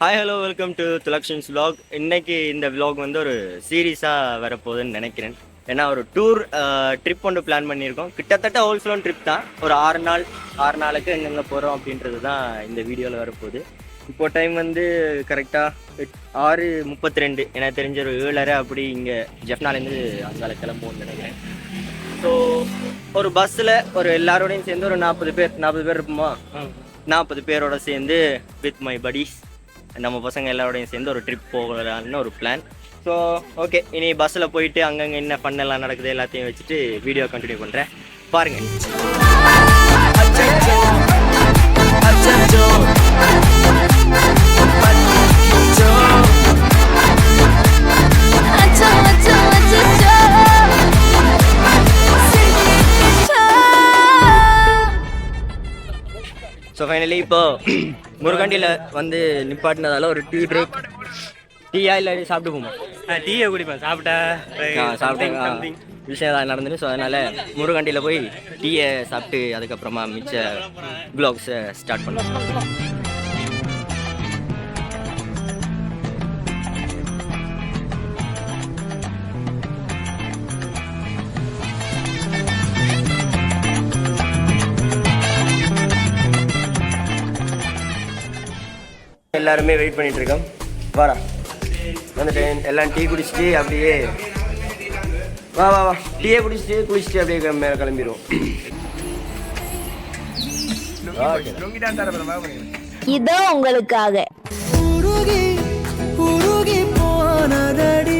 Hi hello welcome to Thulakshan's vlog. இன்னைக்கு இந்த vlog வந்து ஒரு சீரீஸாக வரப்போகுதுன்னு நினைக்கிறேன். ஏன்னா ஒரு டூர் ட்ரிப் ஒன்று பிளான் பண்ணியிருக்கோம். கிட்டத்தட்ட ஹோல் ஃப்ளோன் ட்ரிப் தான். ஒரு ஆறு நாள் ஆறு நாளுக்கு எங்கெங்கே போகிறோம் அப்படின்றது தான் இந்த வீடியோவில் வரப்போகுது. இப்போ டைம் வந்து கரெக்டாக ஆறு முப்பத்தி ரெண்டு எனக்கு தெரிஞ்ச ஒரு ஏழரை அப்படி இங்கே ஜெஃப்னாலேருந்து அங்கால கிளம்புவோம்னு நினைக்கிறேன். ஸோ ஒரு பஸ்ஸில் ஒரு எல்லாரோடையும் சேர்ந்து ஒரு நாற்பது பேர் நாற்பது பேர் இருப்போமா? நாற்பது பேரோட சேர்ந்து வித் மை buddies. நம்ம பசங்க எல்லாரோடையும் சேர்ந்து ஒரு ட்ரிப் போகலான்னு ஒரு பிளான் ஸோ ஓகே இனி பஸ்ஸில் போயிட்டு அங்கங்கே என்ன பண்ணலாம் நடக்குது எல்லாத்தையும் வச்சுட்டு வீடியோ கண்டினியூ பண்ணுறேன் பாருங்கள் ஸோ ஃபைனலி இப்போ முருகண்டியில் வந்து நிப்பாட்டினதால ஒரு டீ பிரேக் டீயா இல்லை சாப்பிட்டு போமா டீயை குடிப்பேன் சாப்பிட்டா சாப்பிட்டேன் விஷயம் தான் நடந்துன்னு ஸோ அதனால் முருகண்டியில் போய் டீயை சாப்பிட்டு அதுக்கப்புறமா மிச்ச ப்ளாக்ஸை ஸ்டார்ட் பண்ணுவோம் எல்லாருமே வெயிட் பண்ணிட்டு இருக்கோம் வாடா. வந்துட்டேன் எல்லாம் டீ குடிச்சிட்டு அப்படியே வா வா வா. டீயை குடிச்சிட்டு குளிச்சுட்டு அப்படியே மேலே கிளம்பிடுவோம். இதோ உங்களுக்காக. உருகி உருகி போனதடி.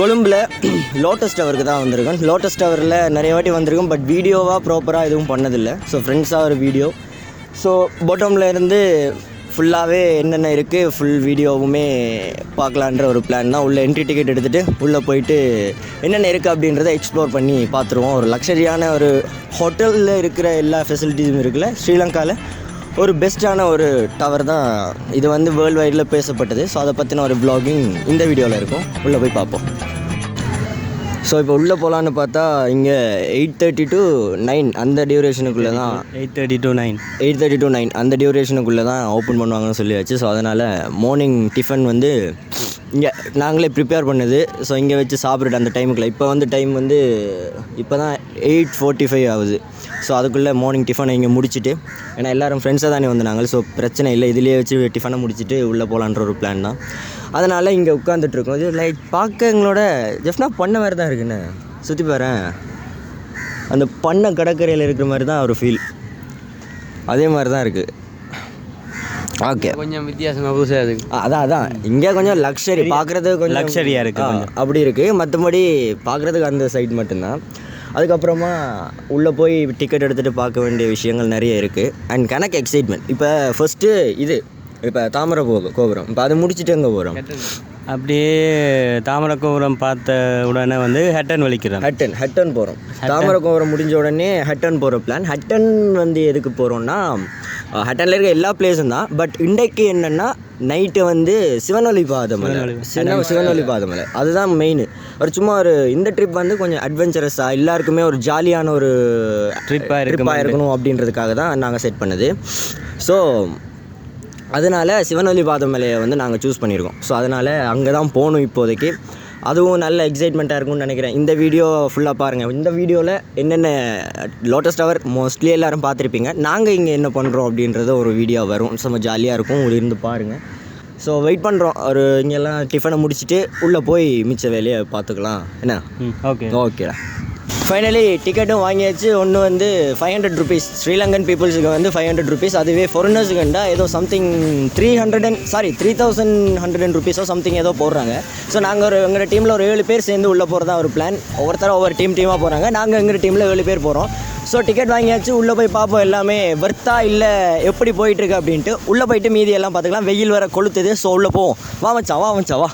கொழும்பில் லோட்டஸ் டவருக்கு தான் வந்திருக்கோம் லோட்டஸ் டவரில் நிறைய வாட்டி வந்திருக்கோம் பட் வீடியோவாக ப்ராப்பராக எதுவும் பண்ணதில்லை. ஸோ ஃப்ரெண்ட்ஸாக ஒரு வீடியோ ஸோ பாட்டமில் இருந்து ஃபுல்லாகவே என்னென்ன இருக்குது ஃபுல் வீடியோவுமே பார்க்கலான்ற ஒரு பிளான் தான். உள்ளே என்ட்ரி டிக்கெட் எடுத்துகிட்டு உள்ளே போயிட்டு என்னென்ன இருக்குது அப்படின்றத எக்ஸ்ப்ளோர் பண்ணி பார்த்துருவோம். ஒரு லக்ஸரியான ஒரு ஹோட்டலில் இருக்கிற எல்லா ஃபெசிலிட்டிஸும் இருக்குல்ல ஸ்ரீலங்காவில் ஒரு பெஸ்ட்டான ஒரு டவர் தான் இது வந்து வேர்ல்டு வைடில் பேசப்பட்டது. ஸோ அதை பற்றின ஒரு vlogging இந்த வீடியோவில் இருக்கும். உள்ளே போய் பார்ப்போம். ஸோ இப்போ உள்ளே போகலான்னு பார்த்தா இங்கே எயிட் தேர்ட்டி டு நைன் அந்த டியூரேஷனுக்குள்ளே தான் eight thirty to nine eight thirty to nine அந்த டியூரேஷனுக்குள்ளே தான் ஓப்பன் பண்ணுவாங்கன்னு சொல்லியாச்சு. ஸோ அதனால் மார்னிங் டிஃபன் வந்து இங்கே நாங்களே ப்ரிப்பேர் பண்ணுது. ஸோ இங்கே வச்சு சாப்பிட்டுட்டு அந்த டைமுக்குள்ளே இப்போ வந்து டைம் வந்து இப்போ தான் எயிட் ஃபோர்ட்டி ஃபைவ் ஆகுது. ஸோ அதுக்குள்ளே மார்னிங் டிஃபனை இங்கே முடிச்சுட்டு ஏன்னா எல்லோரும் ஃப்ரெண்ட்ஸாக தானே வந்தாங்க ஸோ பிரச்சனை இல்லை. இதுலேயே வச்சு டிஃபனை முடிச்சுட்டு உள்ளே போகலான்ற ஒரு பிளான் தான். அதனால் இங்கே உட்காந்துட்ருக்கோம் இது லைக் பார்க்க எங்களோட ஜெஃப்னா பண்ண மாதிரி தான் இருக்குண்ணே சுற்றி பாருன். அந்த பண்ணை கடற்கரையில் இருக்கிற மாதிரி தான் ஒரு ஃபீல் அதே மாதிரி தான் இருக்குது ஓகே கொஞ்சம் வித்தியாசமாக புதுசாக இருக்கு. அதான் அதான். இங்கே கொஞ்சம் லக்ஸரி பார்க்குறதுக்கு கொஞ்சம் luxury-ஆ இருக்கு ஆ, கொஞ்சம். அப்படி இருக்குது மற்றபடி பார்க்குறதுக்கு அந்த சைடு மட்டும்தான். அதுக்கப்புறமா உள்ளே போய் டிக்கெட் எடுத்துகிட்டு பார்க்க வேண்டிய விஷயங்கள் நிறைய இருக்குது அண்ட் கணக்கு எக்ஸைட்மெண்ட் இப்போ ஃபஸ்ட்டு இது. இப்போ தாமரை போ கோபுரம். இப்போ அதை முடிச்சுட்டு எங்கே போகிறோம் அப்படியே தாமரக்கோபுரம் பார்த்த உடனே வந்து ஹெட்டன் வலிக்கிறோம். ஹட்டன் ஹட்டன் போகிறோம் தாமரை கோபுரம் முடிஞ்ச உடனே ஹட்டன் போகிற பிளான் ஹட்டன் வந்து எதுக்கு போகிறோம்னா ஹட்டனில் இருக்க எல்லா பிளேஸும் தான். பட் இன்றைக்கு என்னென்னா நைட்டு வந்து சிவனொலி பாதமலை சிவன சிவனொலி பாதமலை அதுதான் மெயின் ஒரு சும்மா ஒரு இந்த ட்ரிப் வந்து கொஞ்சம் அட்வென்ச்சரஸாக எல்லாருக்குமே ஒரு ஜாலியான ஒரு இருக்குமா ட்ரிப்பாக இருக்கணும். அப்படின்றதுக்காக தான் நாங்கள் செட் பண்ணது. ஸோ அதனால் சிவனொலி பாதமலையை வந்து நாங்கள் சூஸ் பண்ணியிருக்கோம். ஸோ அதனால் அங்கே தான் போகணும் இப்போதைக்கு. அதுவும் நல்ல எக்ஸைட்மெண்ட்டாக இருக்கும்னு நினைக்கிறேன். இந்த வீடியோ ஃபுல்லாக பாருங்கள் இந்த வீடியோவில் என்னென்ன லோட்டஸ் டவர் மோஸ்ட்லி எல்லாரும் பார்த்துருப்பீங்க. நாங்கள் இங்கே என்ன பண்ணுறோம் அப்படின்றது ஒரு வீடியோ வரும். செம்ம ஜாலியாக இருக்கும். இருந்து பாருங்கள் ஸோ வெயிட் பண்ணுறோம் ஒரு இங்கெல்லாம் டிஃபனை முடிச்சுட்டு உள்ளே போய் மிச்ச வேலையை பார்த்துக்கலாம். என்ன? ஓகே ஓகேடா ஃபைனலி டிக்கெட்டும் வாங்கியாச்சு. ஒன்று வந்து ஃபைவ் ஹண்ட்ரட் ருபீஸ் ஸ்ரீலங்கன் பீப்புள்ஸுக்கு வந்து ஃபைவ் ஹண்ட்ரட் ருபீஸ் அதுவே ஃபாரினர்ஸுக்குண்டா ஏதோ something three hundred and sorry three thousand hundred and ருபீஸோ something ஏதோ போடுறாங்க. ஸோ நாங்கள் ஒரு எங்கள் டீமில் ஒரு ஏழு பேர் சேர்ந்து உள்ளே போகிறதா ஒரு பிளான் ஒவ்வொருத்தரும் ஒவ்வொரு டீம் டீமாக போகிறாங்க நாங்கள் எங்கள் டீமில் ஏழு பேர் போகிறோம் ஸோ டிக்கெட் வாங்கியாச்சு. உள்ளே போய் பார்ப்போம் எல்லாமே. வர்த்தா இல்லை எப்படி போயிட்டுருக்கு அப்படின்ட்டு. உள்ளே போயிட்டு மீதி எல்லாம் பார்த்துக்கலாம். வெயில் வர கொளுத்துது. ஸோ உள்ளே போவோம். வா மச்சா வா மச்சா வா.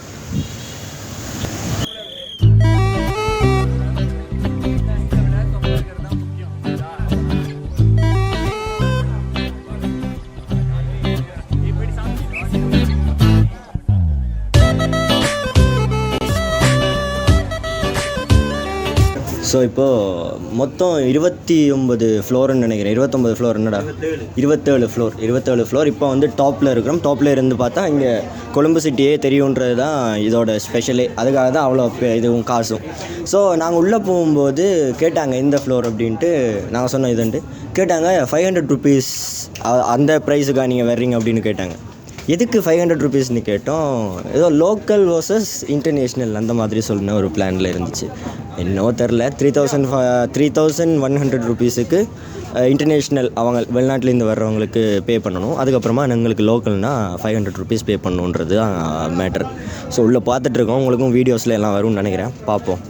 ஸோ இப்போது மொத்தம் இருபத்தி ஒம்பது ஃப்ளோர்னு நினைக்கிறேன். இருபத்தொம்பது ஃப்ளோர் என்னடா? இருபத்தேழு ஃப்ளோர் இருபத்தேழு ஃப்ளோர் இப்போ வந்து டாப்பில் இருக்கிறோம். டாப்பில் இருந்து பார்த்தா இங்கே கொழும்பு சிட்டியே தெரியுன்றது தான் இதோட ஸ்பெஷலே அதுக்காக தான் அவ்வளோ பெ- இதுவும் காசும். ஸோ நாங்கள் உள்ளே போகும்போது கேட்டாங்க இந்த ஃப்ளோர் அப்படின்ட்டு. நாங்கள் சொன்னோம் இதுன்ட்டு கேட்டாங்க ஃபைவ் ஹண்ட்ரட் ருபீஸ் அந்த ப்ரைஸுக்காக நீங்கள் வர்றீங்க அப்படின்னு கேட்டாங்க. எதுக்கு ஃபைவ் ஹண்ட்ரட் ருபீஸ்னு கேட்டோம் ஏதோ லோக்கல் வர்சஸ் இன்டர்நேஷ்னல் அந்த மாதிரி சொல்லின ஒரு பிளானில் இருந்துச்சு. என்னவோ தெரில three thousand three thousand one hundred ருபீஸுக்கு international அவங்க வெளிநாட்டிலேருந்து வர்றவங்களுக்கு பே பண்ணணும். அதுக்கப்புறமா எங்களுக்கு லோக்கல்னால் ஃபைவ் ஹண்ட்ரட் ருபீஸ் பே பண்ணணுன்றது தான் மேட்டர் ஸோ உள்ளே பார்த்துட்ருக்கோம் உங்களுக்கும் வீடியோஸில் எல்லாம் வரும்னு நினைக்கிறேன். பார்ப்போம்.